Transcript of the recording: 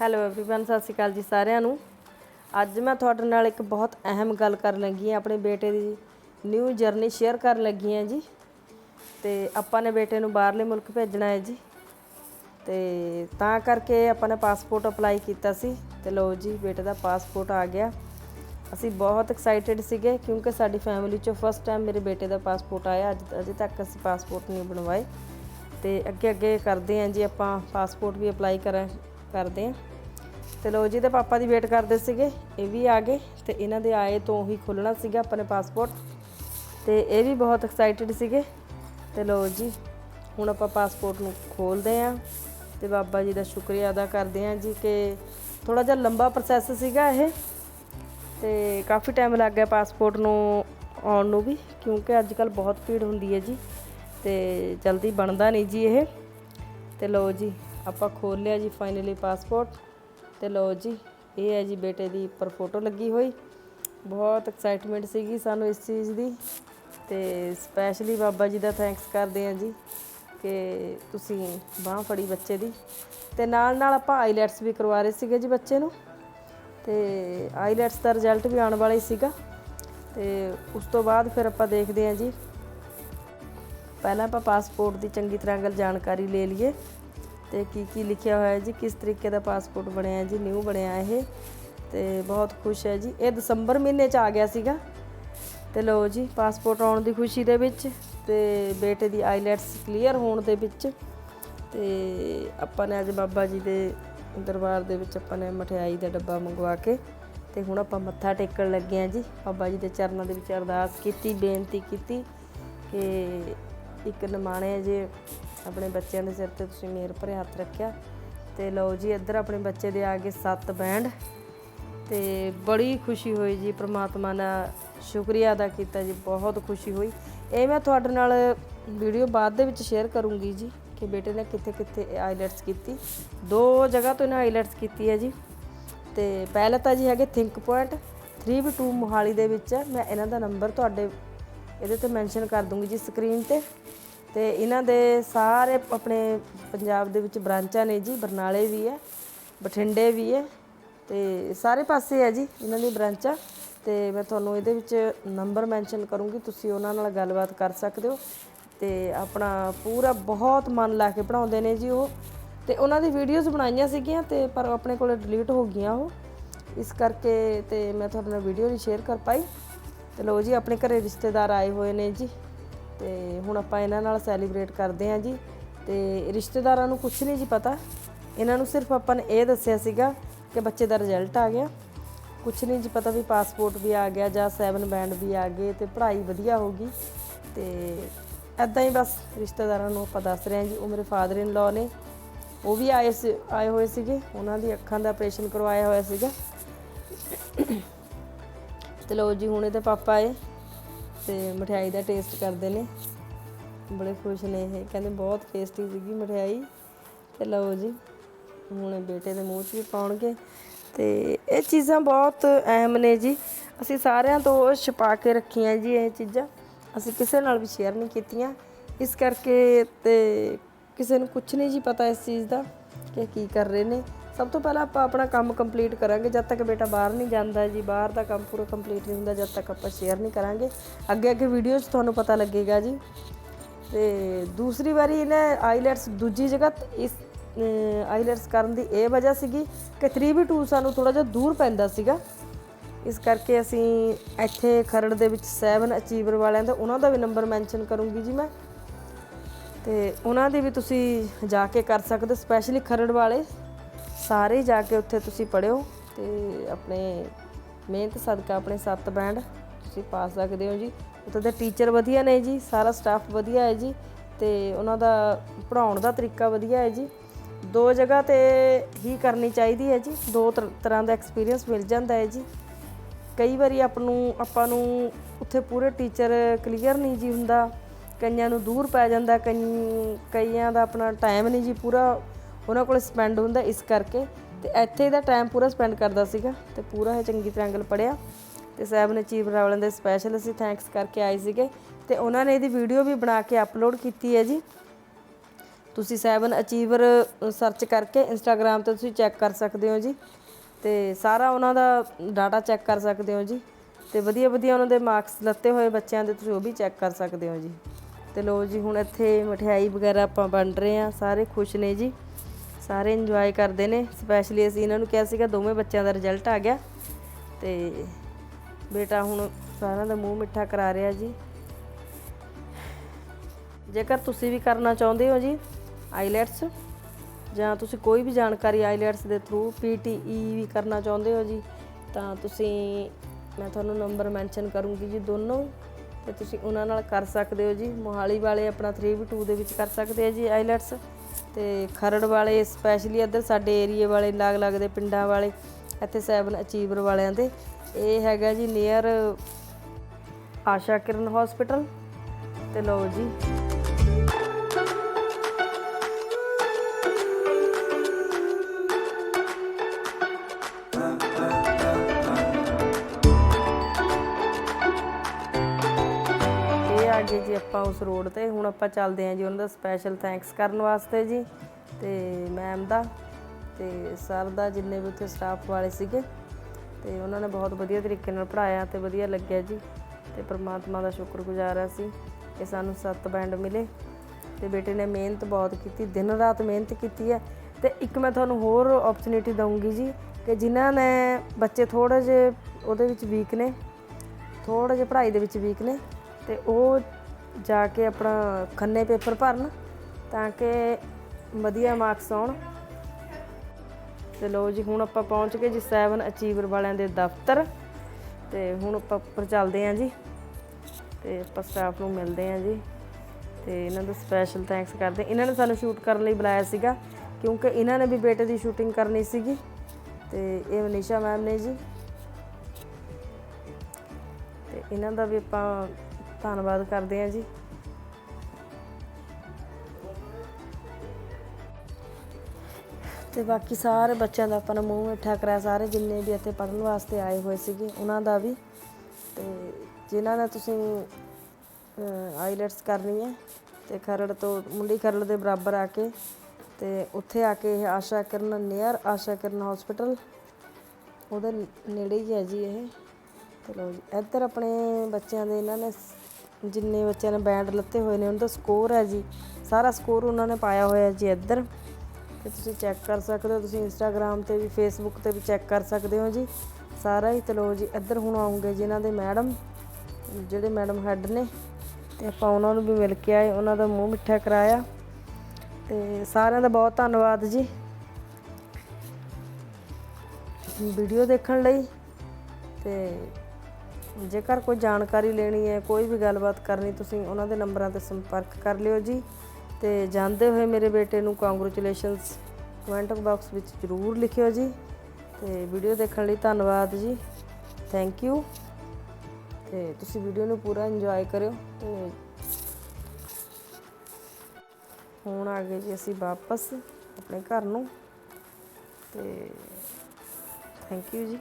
Hello everyone ਸਤਿ ਸ਼੍ਰੀ ਅਕਾਲ ਜੀ ਸਾਰਿਆਂ ਨੂੰ ਅੱਜ ਮੈਂ ਤੁਹਾਡੇ ਨਾਲ ਇੱਕ ਬਹੁਤ ਅਹਿਮ ਗੱਲ ਕਰਨ ਲੱਗੀ ਹਾਂ ਆਪਣੇ ਬੇਟੇ ਦੀ ਨਿਊ ਜਰਨੀ ਸ਼ੇਅਰ ਕਰਨ ਲੱਗੀ ਹਾਂ ਜੀ ਤੇ ਆਪਾਂ ਨੇ ਬੇਟੇ ਨੂੰ ਬਾਹਰਲੇ ਮੁਲਕ ਭੇਜਣਾ ਹੈ ਜੀ ਤੇ ਤਾਂ ਕਰਕੇ ਆਪਾਂ ਨੇ ਪਾਸਪੋਰਟ ਅਪਲਾਈ ਕੀਤਾ ਸੀ ਤੇ ਲੋ ਜੀ ਬੇਟੇ ਦਾ ਪਾਸਪੋਰਟ ਆ ਗਿਆ ਅਸੀਂ ਬਹੁਤ ਐਕਸਾਈਟਿਡ ਸੀਗੇ ਕਿਉਂਕਿ ਸਾਡੀ ਫੈਮਿਲੀ ਚੋਂ ਫਸਟ ਟਾਈਮ ਮੇਰੇ ਬੇਟੇ ਦਾ ਪਾਸਪੋਰਟ ਆਇਆ ਅੱਜ ਅਜੇ ਤੱਕ ਅਸੀਂ ਪਾਸਪੋਰਟ ਨਹੀਂ ਬਣਵਾਏ ਤੇ ਅੱਗੇ ਅੱਗੇ ਕਰਦੇ ਆਂ ਜੀ ਆਪਾਂ ਪਾਸਪੋਰਟ ਵੀ ਅਪਲਾਈ ਕਰਾਂ ਕਰਦੇ ਆਂ। ਤੇ ਲੋ ਜੀ ਦੇ ਪਾਪਾ ਦੀ ਵੇਟ ਕਰਦੇ ਸੀਗੇ, ਇਹ ਵੀ ਆ ਗਏ ਤੇ ਇਹਨਾਂ ਦੇ ਆਏ ਤੋਂ ਹੀ ਖੁੱਲਣਾ ਸੀਗਾ ਆਪਣੇ ਪਾਸਪੋਰਟ ਤੇ ਇਹ ਵੀ ਬਹੁਤ ਐਕਸਾਈਟਿਡ ਸੀਗੇ। ਤੇ ਲੋ ਜੀ, ਹੁਣ ਆਪਾਂ ਪਾਸਪੋਰਟ ਨੂੰ ਖੋਲਦੇ ਆਂ ਤੇ ਬਾਬਾ ਜੀ ਦਾ ਸ਼ੁਕਰੀਆ ਅਦਾ ਕਰਦੇ ਆਂ ਜੀ ਕਿ ਥੋੜਾ ਜਿਹਾ ਲੰਬਾ ਪ੍ਰੋਸੈਸ ਸੀਗਾ ਇਹ। ਤੇ ਕਾਫੀ ਟਾਈਮ ਲੱਗ ਗਿਆ ਪਾਸਪੋਰਟ ਨੂੰ ਆਉਣ ਨੂੰ ਵੀ, ਕਿਉਂਕਿ ਅੱਜ ਕੱਲ ਬਹੁਤ ਭੀੜ ਹੁੰਦੀ ਹੈ ਜੀ ਤੇ ਜਲਦੀ ਬਣਦਾ ਨਹੀਂ ਜੀ ਇਹ। ਤੇ ਲੋ ਜੀ ਆਪਾਂ ਖੋਲ ਲਿਆ ਜੀ ਫਾਈਨਲੀ ਪਾਸਪੋਰਟ ਤੇ ਲਓ ਜੀ, ਇਹ ਹੈ ਜੀ ਬੇਟੇ ਦੀ ਉੱਪਰ ਫੋਟੋ ਲੱਗੀ ਹੋਈ। ਬਹੁਤ ਐਕਸਾਈਟਮੈਂਟ ਸੀਗੀ ਸਾਨੂੰ ਇਸ ਚੀਜ਼ ਦੀ ਤੇ ਸਪੈਸ਼ਲੀ ਬਾਬਾ ਜੀ ਦਾ ਥੈਂਕਸ ਕਰਦੇ ਹਾਂ ਜੀ ਕਿ ਤੁਸੀਂ ਬਾਹ ਫੜੀ ਬੱਚੇ ਦੀ। ਤੇ ਨਾਲ ਨਾਲ ਆਪਾਂ ਆਈਲੈਟਸ ਵੀ ਕਰਵਾ ਰਹੇ ਸੀਗੇ ਜੀ ਬੱਚੇ ਨੂੰ। ਤੇ ਆਈਲੈਟਸ ਦਾ ਰਿਜ਼ਲਟ ਵੀ ਆਉਣ ਵਾਲਾ ਹੀ ਸੀਗਾ। ਤੇ ਉਸ ਤੋਂ ਬਾਅਦ ਫਿਰ ਆਪਾਂ ਦੇਖਦੇ ਹਾਂ ਜੀ। ਪਹਿਲਾਂ ਆਪਾਂ ਪਾਸਪੋਰਟ ਦੀ ਚੰਗੀ ਤਰ੍ਹਾਂ ਗੱਲ ਜਾਣਕਾਰੀ ਲੈ ਲਈਏ। ਤੇ ਕੀ ਕੀ ਲਿਖਿਆ ਹੋਇਆ ਜੀ, ਕਿਸ ਤਰੀਕੇ ਦਾ ਪਾਸਪੋਰਟ ਬਣਿਆ ਜੀ ਨਿਊ ਬਣਿਆ ਇਹ, ਤੇ ਬਹੁਤ ਖੁਸ਼ ਹੈ ਜੀ। ਇਹ ਦਸੰਬਰ ਮਹੀਨੇ ਚ ਆ ਗਿਆ ਸੀਗਾ। ਤੇ ਲੋ ਜੀ, ਪਾਸਪੋਰਟ ਆਉਣ ਦੀ ਖੁਸ਼ੀ ਦੇ ਵਿੱਚ ਤੇ ਬੇਟੇ ਦੀ ਆਈਲੈਟਸ ਕਲੀਅਰ ਹੋਣ ਦੇ ਵਿੱਚ ਤੇ ਆਪਾਂ ਨੇ ਅੱਜ ਬਾਬਾ ਜੀ ਦੇ ਦਰਬਾਰ ਦੇ ਵਿੱਚ ਆਪਾਂ ਨੇ ਮਠਿਆਈ ਦਾ ਡੱਬਾ ਮੰਗਵਾ ਕੇ ਤੇ ਹੁਣ ਆਪਾਂ ਮੱਥਾ ਟੇਕਣ ਲੱਗੇ ਆ ਜੀ। ਬਾਬਾ ਜੀ ਦੇ ਚਰਨਾਂ ਦੇ ਵਿੱਚ ਅਰਦਾਸ ਕੀਤੀ, ਬੇਨਤੀ ਕੀਤੀ ਕਿ ਇੱਕ ਨਿਮਾਣੇ ਜੇ ਆਪਣੇ ਬੱਚਿਆਂ ਦੇ ਸਿਰ ਤੇ ਤੁਸੀਂ ਮੇਰ ਭਰੇ ਹੱਥ ਰੱਖਿਆ। ਤੇ ਲਓ ਜੀ, ਇੱਧਰ ਆਪਣੇ ਬੱਚੇ ਦੇ ਆ ਗਏ ਸੱਤ ਬੈਂਡ। ਤੇ ਬੜੀ ਖੁਸ਼ੀ ਹੋਈ ਜੀ, ਪ੍ਰਮਾਤਮਾ ਦਾ ਸ਼ੁਕਰੀਆ ਅਦਾ ਕੀਤਾ ਜੀ, ਬਹੁਤ ਖੁਸ਼ੀ ਹੋਈ। ਇਹ ਮੈਂ ਤੁਹਾਡੇ ਨਾਲ ਵੀਡੀਓ ਬਾਅਦ ਦੇ ਵਿੱਚ ਸ਼ੇਅਰ ਕਰੂੰਗੀ ਜੀ, ਕਿ ਬੇਟੇ ਨੇ ਕਿੱਥੇ ਕਿੱਥੇ ਆਈਲੈਟਸ ਕੀਤੀ। ਦੋ ਜਗ੍ਹਾ ਤੋਂ ਇਹਨੇ ਆਈਲੈਟਸ ਕੀਤੀ ਹੈ ਜੀ। ਤੇ ਪਹਿਲਾਂ ਤਾਂ ਜੀ ਹੈਗੇ ਥਿੰਕ ਪੁਆਇੰਟ 3v2 ਮੋਹਾਲੀ ਦੇ ਵਿੱਚ। ਹੈ। ਮੈਂ ਇਹਨਾਂ ਦਾ ਨੰਬਰ ਤੁਹਾਡੇ ਇਹਦੇ ਤੇ ਮੈਂਸ਼ਨ ਕਰ ਦੂੰਗੀ ਜੀ ਸਕਰੀਨ ਤੇ। ਤੇ ਇਹਨਾਂ ਦੇ ਸਾਰੇ ਆਪਣੇ ਪੰਜਾਬ ਦੇ ਵਿੱਚ ਬ੍ਰਾਂਚਾਂ ਨੇ ਜੀ, ਬਰਨਾਲੇ ਵੀ ਹੈ, ਬਠਿੰਡੇ ਵੀ ਹੈ ਤੇ ਸਾਰੇ ਪਾਸੇ ਹੈ ਜੀ ਇਹਨਾਂ ਦੀ ਬ੍ਰਾਂਚਾਂ ਤੇ ਮੈਂ ਤੁਹਾਨੂੰ ਇਹਦੇ ਵਿੱਚ ਨੰਬਰ ਮੈਂਸ਼ਨ ਕਰੂੰਗੀ, ਤੁਸੀਂ ਉਹਨਾਂ ਨਾਲ ਗੱਲਬਾਤ ਕਰ ਸਕਦੇ ਹੋ ਤੇ ਆਪਣਾ ਪੂਰਾ ਬਹੁਤ ਮਨ ਲਾ ਕੇ ਪੜਾਉਂਦੇ ਨੇ ਜੀ ਉਹ ਤੇ ਉਹਨਾਂ ਦੀ ਵੀਡੀਓਜ਼ ਬਣਾਈਆਂ ਸੀਗੀਆਂ ਤੇ ਪਰ ਆਪਣੇ ਕੋਲੇ ਡਿਲੀਟ ਹੋ ਗਈਆਂ ਉਹ। ਇਸ ਕਰਕੇ ਤੇ ਮੈਂ ਤੁਹਾਡੇ ਨਾਲ ਵੀਡੀਓ ਨਹੀਂ ਸ਼ੇਅਰ ਕਰ ਪਾਈ। ਤੇ ਲੋ ਜੀ, ਆਪਣੇ ਘਰੇ ਰਿਸ਼ਤੇਦਾਰ ਆਏ ਹੋਏ ਨੇ ਜੀ। ਤੇ ਹੁਣ ਆਪਾਂ ਇਹਨਾਂ ਨਾਲ ਸੈਲੀਬ੍ਰੇਟ ਕਰਦੇ ਹਾਂ ਜੀ। ਤੇ ਰਿਸ਼ਤੇਦਾਰਾਂ ਨੂੰ ਕੁਝ ਨਹੀਂ ਜੀ ਪਤਾ। ਇਹਨਾਂ ਨੂੰ ਸਿਰਫ ਆਪਾਂ ਨੇ ਇਹ ਦੱਸਿਆ ਸੀਗਾ ਕਿ ਬੱਚੇ ਦਾ ਰਿਜ਼ਲਟ ਆ ਗਿਆ। ਕੁਝ ਨਹੀਂ ਜੀ ਪਤਾ ਵੀ ਪਾਸਪੋਰਟ ਵੀ ਆ ਗਿਆ ਜਾਂ 7 ਬੈਂਡ ਵੀ ਆ ਗਏ ਤੇ ਪੜ੍ਹਾਈ ਵਧੀਆ ਹੋ ਗਈ। ਤੇ ਐਦਾਂ ਹੀ ਬਸ ਰਿਸ਼ਤੇਦਾਰਾਂ ਨੂੰ ਆਪਾਂ ਦੱਸ ਰਹੇ ਹਾਂ ਜੀ, ਉਹ ਮੇਰੇ ਫਾਦਰ ਇਨ ਲਾਅ ਨੇ। ਉਹ ਵੀ ਆਏ ਸੀ, ਆਏ ਹੋਏ ਸੀਗੇ। ਉਹਨਾਂ ਦੀ ਅੱਖਾਂ ਦਾ ਆਪਰੇਸ਼ਨ ਕਰਵਾਇਆ ਹੋਇਆ ਸੀਗਾ। ਤੇ ਲੋ ਜੀ, ਹੁਣ ਇਹਦੇ ਪਾਪਾ ਏ ਤੇ ਮਠਿਆਈ ਦਾ ਟੇਸਟ ਕਰਦੇ ਨੇ। ਬੜੇ ਖੁਸ਼ ਨੇ ਇਹ। ਕਹਿੰਦੇ ਬਹੁਤ ਟੇਸਟੀ ਸੀਗੀ ਮਠਿਆਈ। ਤੇ ਲਓ ਜੀ, ਹੁਣ ਬੇਟੇ ਦੇ ਮੂੰਹ 'ਚ ਵੀ ਪਾਉਣਗੇ। ਤੇ ਇਹ ਚੀਜ਼ਾਂ ਬਹੁਤ ਅਹਿਮ ਨੇ ਜੀ। ਅਸੀਂ ਸਾਰਿਆਂ ਤੋਂ ਛੁਪਾ ਕੇ ਰੱਖੀਆਂ ਜੀ ਇਹ ਚੀਜ਼ਾਂ। ਅਸੀਂ ਕਿਸੇ ਨਾਲ ਵੀ ਸ਼ੇਅਰ ਨਹੀਂ ਕੀਤੀਆਂ। ਇਸ ਕਰਕੇ ਤੇ ਕਿਸੇ ਨੂੰ ਕੁਝ ਨਹੀਂ ਜੀ ਪਤਾ ਇਸ ਚੀਜ਼ ਦਾ ਕਿ ਕੀ ਕਰ ਰਹੇ ਨੇ। ਸਭ ਤੋਂ ਪਹਿਲਾਂ ਆਪਾਂ ਆਪਣਾ ਕੰਮ ਕੰਪਲੀਟ ਕਰਾਂਗੇ। ਜਦ ਤੱਕ ਬੇਟਾ ਬਾਹਰ ਨਹੀਂ ਜਾਂਦਾ ਜੀ, ਬਾਹਰ ਦਾ ਕੰਮ ਪੂਰਾ ਕੰਪਲੀਟ ਨਹੀਂ ਹੁੰਦਾ, ਜਦ ਤੱਕ ਆਪਾਂ ਸ਼ੇਅਰ ਨਹੀਂ ਕਰਾਂਗੇ। ਅੱਗੇ ਅੱਗੇ ਵੀਡੀਓ 'ਚ ਤੁਹਾਨੂੰ ਪਤਾ ਲੱਗੇਗਾ ਜੀ। ਤੇ ਦੂਸਰੀ ਵਾਰੀ ਇਹਨੇ ਆਈਲੈਟਸ ਦੂਜੀ ਜਗ੍ਹਾ ਇਸ ਆਈਲੈਟਸ ਕਰਨ ਦੀ ਇਹ ਵਜ੍ਹਾ ਸੀਗੀ ਕਿ 3v2 ਸਾਨੂੰ ਥੋੜਾ ਜਿਹਾ ਦੂਰ ਪੈਂਦਾ ਸੀਗਾ। ਇਸ ਕਰਕੇ ਅਸੀਂ ਇੱਥੇ ਖਰੜ ਦੇ ਵਿੱਚ 7 ਅਚੀਵਰ ਵਾਲਿਆਂ ਦਾ ਉਹਨਾਂ ਦਾ ਵੀ ਨੰਬਰ ਮੈਂਸ਼ਨ ਕਰੂੰਗੀ ਜੀ ਮੈਂ। ਤੇ ਉਹਨਾਂ ਦੀ ਵੀ ਤੁਸੀਂ ਜਾ ਕੇ ਕਰ ਸਕਦੇ ਸਪੈਸ਼ਲੀ ਖਰੜ ਵਾਲੇ। ਸਾਰੇ ਜਾ ਕੇ ਉੱਥੇ ਤੁਸੀਂ ਪੜਿਓ ਤੇ ਆਪਣੇ ਮਿਹਨਤ, ਸਦਕਾ, ਆਪਣੇ ਸੱਤ ਬੈਂਡ ਤੁਸੀਂ ਪਾ ਸਕਦੇ ਹੋ ਜੀ। ਉੱਥੇ ਦੇ ਟੀਚਰ ਵਧੀਆ ਨੇ ਜੀ, ਸਾਰਾ ਸਟਾਫ ਵਧੀਆ ਹੈ ਜੀ ਤੇ ਉਹਨਾਂ ਦਾ ਪੜਾਉਣ ਦਾ ਤਰੀਕਾ ਵਧੀਆ ਹੈ ਜੀ। ਦੋ ਜਗ੍ਹਾ ਤੇ ਹੀ ਕਰਨੀ ਚਾਹੀਦੀ ਹੈ ਜੀ, ਦੋ ਤਰ- ਤਰ੍ਹਾਂ ਦਾ ਐਕਸਪੀਰੀਅੰਸ ਮਿਲ ਜਾਂਦਾ ਹੈ ਜੀ। ਕਈ ਵਾਰੀ ਆਪ ਨੂੰ, ਆਪਾਂ ਨੂੰ ਉੱਥੇ ਪੂਰੇ ਟੀਚਰ ਕਲੀਅਰ ਨਹੀਂ ਜੀ ਹੁੰਦਾ, ਕਈਆਂ ਨੂੰ ਦੂਰ ਪੈ ਜਾਂਦਾ, ਕਈ, ਕਈਆਂ ਦਾ ਆਪਣਾ ਟਾਈਮ ਨਹੀਂ ਜੀ ਪੂਰਾ ਉਹਨਾਂ ਕੋਲ ਸਪੈਂਡ ਹੁੰਦਾ ਇਸ ਕਰਕੇ ਤੇ ਇੱਥੇ ਦਾ ਟਾਈਮ ਪੂਰਾ ਸਪੈਂਡ ਕਰਦਾ ਸੀਗਾ ਤੇ ਪੂਰਾ ਇਹ ਚੰਗੀ ਤਰ੍ਹਾਂ ਗੱਲ ਪੜਿਆ ਤੇ ਸਾਹਿਬ ਨੇ ਚੀਫ ਰਾਵਲਨ ਦੇ ਸਪੈਸ਼ਲ ਅਸੀਂ ਥੈਂਕਸ ਕਰਕੇ ਆਏ ਸੀਗੇ ਤੇ ਉਹਨਾਂ ਨੇ ਇਹਦੀ ਵੀਡੀਓ ਵੀ ਬਣਾ ਕੇ ਅਪਲੋਡ ਕੀਤੀ ਹੈ ਜੀ। ਤੁਸੀਂ 7 ਅਚੀਵਰ ਸਰਚ ਕਰਕੇ ਇੰਸਟਾਗ੍ਰam ਤੇ ਤੁਸੀਂ ਚੈੱਕ ਕਰ ਸਕਦੇ ਹੋ ਜੀ ਤੇ ਸਾਰਾ ਉਹਨਾਂ ਦਾ ਡਾਟਾ ਚੈੱਕ ਕਰ ਸਕਦੇ ਹੋ ਜੀ ਤੇ ਵਧੀਆ ਵਧੀਆ ਉਹਨਾਂ ਦੇ ਮਾਰਕਸ ਲੱਤੇ ਹੋਏ ਬੱਚਿਆਂ ਦੇ ਤੁਸੀਂ ਉਹ ਵੀ ਚੈੱਕ ਕਰ ਸਕਦੇ ਹੋ ਜੀ। ਤੇ ਲੋ ਜੀ ਹੁਣ ਇੱਥੇ ਮਠਿਆਈ ਵਗੈਰਾ ਆਪਾਂ ਵੰਡ ਰਹੇ ਆ ਸਾਰੇ ਖੁਸ਼ ਨੇ ਜੀ। ਸਾਰੇ ਇੰਜੋਏ ਕਰਦੇ ਨੇ ਸਪੈਸ਼ਲੀ ਅਸੀਂ ਇਹਨਾਂ ਨੂੰ ਕਿਹਾ ਸੀਗਾ ਦੋਵੇਂ ਬੱਚਿਆਂ ਦਾ ਰਿਜ਼ਲਟ ਆ ਗਿਆ। ਤੇ ਬੇਟਾ ਹੁਣ ਸਾਰਿਆਂ ਦਾ ਮੂੰਹ ਮਿੱਠਾ ਕਰਾ ਰਿਹਾ ਜੀ। ਜੇਕਰ ਤੁਸੀਂ ਵੀ ਕਰਨਾ ਚਾਹੁੰਦੇ ਹੋ ਜੀ ਆਈਲੈਟਸ ਜਾਂ ਤੁਸੀਂ ਕੋਈ ਵੀ ਜਾਣਕਾਰੀ ਆਈਲੈਟਸ ਦੇ ਥਰੂ ਪੀਟੀਈ ਵੀ ਕਰਨਾ ਚਾਹੁੰਦੇ ਹੋ ਜੀ, ਤਾਂ ਤੁਸੀਂ, ਮੈਂ ਤੁਹਾਨੂੰ ਨੰਬਰ ਮੈਂਸ਼ਨ ਕਰੂੰਗੀ ਜੀ ਦੋਨੋਂ। ਤੇ ਤੁਸੀਂ ਉਹਨਾਂ ਨਾਲ ਕਰ ਸਕਦੇ ਹੋ ਜੀ, ਮੋਹਾਲੀ ਵਾਲੇ ਆਪਣਾ 3v2 ਦੇ ਵਿੱਚ ਕਰ ਸਕਦੇ ਆ ਜੀ ਆਈਲੈਟਸ ਤੇ ਖਰੜ ਵਾਲੇ ਸਪੈਸ਼ਲੀ ਇੱਧਰ ਸਾਡੇ ਏਰੀਏ ਵਾਲੇ ਲਾਗ ਲਾਗ ਦੇ ਪਿੰਡਾਂ ਵਾਲੇ, ਇੱਥੇ ਸੈਵਨ ਅਚੀਵਰ ਵਾਲਿਆਂ ਦੇ। ਇਹ ਹੈਗਾ ਜੀ ਨੀਅਰ ਆਸ਼ਾ ਕਿਰਨ ਹਸਪੀਟਲ ਤੇ ਲਓ ਜੀ। ਇਹ ਜੀ, ਆਪਾਂ ਉਸ ਰੋਡ ਤੇ, ਹੁਣ ਆਪਾਂ ਚੱਲਦੇ ਆਂ ਜੀ ਉਹਨਾਂ ਦਾ ਸਪੈਸ਼ਲ ਥੈਂਕਸ ਕਰਨ ਵਾਸਤੇ ਜੀ। ਤੇ ਮੈਮ ਦਾ, ਤੇ ਸਰ ਦਾ ਜਿੰਨੇ ਵੀ ਉੱਥੇ ਸਟਾਫ ਵਾਲੇ ਸੀਗੇ, ਤੇ ਉਹਨਾਂ ਨੇ ਬਹੁਤ ਵਧੀਆ ਤਰੀਕੇ ਨਾਲ ਪੜਾਇਆ ਤੇ ਵਧੀਆ ਲੱਗਿਆ ਜੀ। ਤੇ ਪ੍ਰਮਾਤਮਾ ਦਾ ਸ਼ੁਕਰਗੁਜ਼ਾਰ ਆ ਸੀ ਕਿ ਸਾਨੂੰ ਸੱਤ ਬੈਂਡ ਮਿਲੇ। ਤੇ ਬੇਟੇ ਨੇ ਮਿਹਨਤ ਬਹੁਤ ਕੀਤੀ, ਦਿਨ ਰਾਤ ਮਿਹਨਤ ਕੀਤੀ ਹੈ। ਤੇ ਇੱਕ ਮੈਂ ਤੁਹਾਨੂੰ ਹੋਰ ਓਪਰਚੁਨਿਟੀ ਦਊਂਗੀ ਜੀ, ਕਿ ਜਿਨ੍ਹਾਂ ਨੇ ਬੱਚੇ ਥੋੜੇ ਜਿਹੇ ਉਹਦੇ ਵਿੱਚ ਵੀਕ ਨੇ ਥੋੜਾ ਜਿਹਾ ਪੜ੍ਹਾਈ ਦੇ ਵਿੱਚ ਵੀਕ ਨੇ, ਤੇ ਉਹ ਜਾ ਕੇ ਆਪਣਾ ਖੰਨੇ ਪੇਪਰ ਭਰਨ ਤਾਂ ਕਿ ਵਧੀਆ ਮਾਰਕਸ ਆਉਣ। ਤੇ ਲੋ ਜੀ, ਹੁਣ ਆਪਾਂ ਪਹੁੰਚ ਗਏ ਜੀ 7 ਅਚੀਵਰ ਵਾਲਿਆਂ ਦੇ ਦਫ਼ਤਰ। ਤੇ ਹੁਣ ਆਪਾਂ ਉੱਪਰ ਚੱਲਦੇ ਆਂ ਜੀ। ਤੇ ਆਪਾਂ ਸਟਾਫ ਨੂੰ ਮਿਲਦੇ ਆਂ ਜੀ। ਤੇ ਇਹਨਾਂ ਦਾ ਸਪੈਸ਼ਲ ਥੈਂਕਸ ਕਰਦੇ ਇਹਨਾਂ ਨੇ ਸਾਨੂੰ ਸ਼ੂਟ ਕਰਨ ਲਈ ਬੁਲਾਇਆ ਸੀਗਾ, ਕਿਉਂਕਿ ਇਹਨਾਂ ਨੇ ਵੀ ਬੇਟੇ ਦੀ ਸ਼ੂਟਿੰਗ ਕਰਨੀ ਸੀਗੀ। ਤੇ ਇਹ ਮਨੀਸ਼ਾ ਮੈਮ ਨੇ ਜੀ। ਤੇ ਇਹਨਾਂ ਦਾ ਵੀ ਆਪਾਂ ਧੰਨਵਾਦ ਕਰਦੇ ਹਾਂ ਜੀ। ਤੇ ਬਾਕੀ ਸਾਰੇ ਬੱਚਿਆਂ ਦਾ ਆਪਾਂ ਨੇ ਮੂੰਹ ਮਿੱਠਾ ਕਰਾਇਆ, ਸਾਰੇ ਜਿੰਨੇ ਵੀ ਇੱਥੇ ਪੜ੍ਹਨ ਵਾਸਤੇ ਆਏ ਹੋਏ ਸੀਗੇ, ਉਹਨਾਂ ਦਾ ਵੀ। ਤੇ ਜਿਨ੍ਹਾਂ ਨੇ ਤੁਸੀਂ ਆਈਲੈਟਸ ਕਰਨੀ ਹੈ, ਤੇ ਖਰੜ ਤੋਂ ਮੁੰਡੀ ਖਰੜ ਦੇ ਬਰਾਬਰ ਆ ਕੇ, ਤੇ ਉੱਥੇ ਆ ਕੇ ਇਹ ਆਸ਼ਾ ਕਰਨ ਨੀਅਰ ਆਸ਼ਾ ਕਰਨ ਹਸਪੀਟਲ ਉਹਦੇ ਨੇੜੇ ਹੀ ਹੈ ਜੀ ਇਹ। ਚਲੋ ਜੀ, ਇੱਧਰ ਆਪਣੇ ਬੱਚਿਆਂ ਦੇ ਇਹਨਾਂ ਨੇ ਜਿੰਨੇ ਬੱਚਿਆਂ ਨੇ ਬੈਂਡ ਲੱਤੇ ਹੋਏ ਨੇ, ਉਹਨਾਂ ਦਾ ਸਕੋਰ ਹੈ ਜੀ। ਸਾਰਾ ਸਕੋਰ ਉਹਨਾਂ ਨੇ ਪਾਇਆ ਹੋਇਆ ਜੀ ਇੱਧਰ। ਤੇ ਤੁਸੀਂ ਚੈੱਕ ਕਰ ਸਕਦੇ ਹੋ, ਤੁਸੀਂ ਇੰਸਟਾਗ੍ਰam ਤੇ ਵੀ ਫੇਸਬੁੱਕ ਤੇ ਵੀ ਚੈੱਕ ਕਰ ਸਕਦੇ ਹੋ ਜੀ। ਸਾਰਾ ਹੀ ਚਲੋ ਜੀ, ਇੱਧਰ ਹੁਣ ਆਉਂਗੇ ਜੀ ਇਹਨਾਂ ਦੇ ਮੈਡਮ ਜਿਹੜੇ ਮੈਡਮ ਹੈੱਡ ਨੇ। ਤੇ ਆਪਾਂ ਉਹਨਾਂ ਨੂੰ ਵੀ ਮਿਲ ਕੇ ਆਏ, ਉਹਨਾਂ ਦਾ ਮੂੰਹ ਮਿੱਠਾ ਕਰਾਇਆ। ਤੇ ਸਾਰਿਆਂ ਦਾ ਬਹੁਤ ਧੰਨਵਾਦ ਜੀ। ਵੀਡੀਓ ਦੇਖਣ ਲਈ ਤੇ ਜੇਕਰ ਕੋਈ ਜਾਣਕਾਰੀ ਲੈਣੀ ਹੈ, ਕੋਈ ਵੀ ਗੱਲਬਾਤ ਕਰਨੀ, ਤੁਸੀਂ ਉਹਨਾਂ ਦੇ ਨੰਬਰਾਂ ਤੇ ਸੰਪਰਕ ਕਰ ਲਿਓ ਜੀ। ਤੇ ਜਾਂਦੇ ਹੋਏ ਮੇਰੇ ਬੇਟੇ ਨੂੰ ਕੰਗ੍ਰੈਚੁਲੇਸ਼ਨਸ ਕਮੈਂਟ ਬਾਕਸ ਵਿੱਚ ਜ਼ਰੂਰ ਲਿਖਿਓ ਜੀ। ਤੇ ਵੀਡੀਓ ਦੇਖਣ ਲਈ ਧੰਨਵਾਦ ਜੀ। ਥੈਂਕ ਯੂ ਤੇ ਤੁਸੀਂ ਵੀਡੀਓ ਨੂੰ ਪੂਰਾ ਇੰਜੋਏ ਕਰਿਓ ਤੇ ਹੁਣ ਆ ਗਏ ਜੀ ਅਸੀਂ ਵਾਪਸ ਆਪਣੇ ਘਰ ਨੂੰ। ਤੇ ਥੈਂਕ ਯੂ ਜੀ।